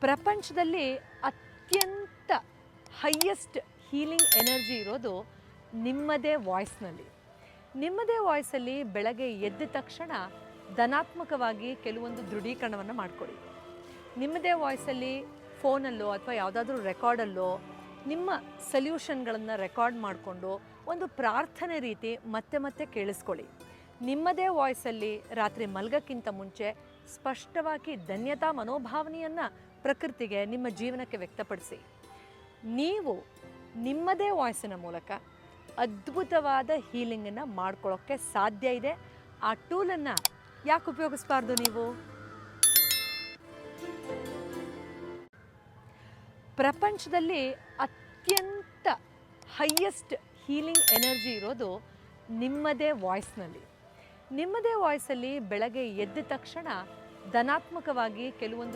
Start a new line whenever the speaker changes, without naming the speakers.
ಪ್ರಪಂಚದಲ್ಲಿ ಅತ್ಯಂತ highest healing energy ಇರೋದು ನಿಮ್ಮದೇ ವಾಯ್ಸ್ನಲ್ಲಿ ನಿಮ್ಮದೇ ವಾಯ್ಸಲ್ಲಿ ಬೆಳಗ್ಗೆ ಎದ್ದ ತಕ್ಷಣ ಧನಾತ್ಮಕವಾಗಿ ಕೆಲವೊಂದು ದೃಢೀಕರಣವನ್ನು ಮಾಡ್ಕೊಳ್ಳಿ ನಿಮ್ಮದೇ ವಾಯ್ಸಲ್ಲಿ ಫೋನಲ್ಲೋ ಅಥವಾ ಯಾವುದಾದ್ರೂ ರೆಕಾರ್ಡಲ್ಲೋ ನಿಮ್ಮ ಸಲ್ಯೂಷನ್ಗಳನ್ನು ರೆಕಾರ್ಡ್ ಮಾಡಿಕೊಂಡು ಒಂದು ಪ್ರಾರ್ಥನೆ ರೀತಿ ಮತ್ತೆ ಮತ್ತೆ ಕೇಳಿಸ್ಕೊಳ್ಳಿ. ನಿಮ್ಮದೇ ವಾಯ್ಸಲ್ಲಿ ರಾತ್ರಿ ಮಲಗಕ್ಕಿಂತ ಮುಂಚೆ ಸ್ಪಷ್ಟವಾಗಿ ಧನ್ಯತಾ ಮನೋಭಾವನೆಯನ್ನು ಪ್ರಕೃತಿಗೆ, ನಿಮ್ಮ ಜೀವನಕ್ಕೆ ವ್ಯಕ್ತಪಡಿಸಿ. ನೀವು ನಿಮ್ಮದೇ ವಾಯ್ಸಿನ ಮೂಲಕ ಅದ್ಭುತವಾದ ಹೀಲಿಂಗನ್ನು ಮಾಡ್ಕೊಳ್ಳೋಕ್ಕೆ ಸಾಧ್ಯ ಇದೆ. ಆ ಟೂಲನ್ನು ಯಾಕೆ ಉಪಯೋಗಿಸ್ಬಾರ್ದು ನೀವು? ಪ್ರಪಂಚದಲ್ಲಿ ಅತ್ಯಂತ ಹೈಯೆಸ್ಟ್ ಹೀಲಿಂಗ್ ಎನರ್ಜಿ ಇರೋದು ನಿಮ್ಮದೇ ವಾಯ್ಸ್ನಲ್ಲಿ. ನಿಮ್ಮದೇ ವಾಯ್ಸಲ್ಲಿ ಬೆಳಗ್ಗೆ ಎದ್ದ ತಕ್ಷಣ ಧನಾತ್ಮಕವಾಗಿ ಕೆಲವೊಂದು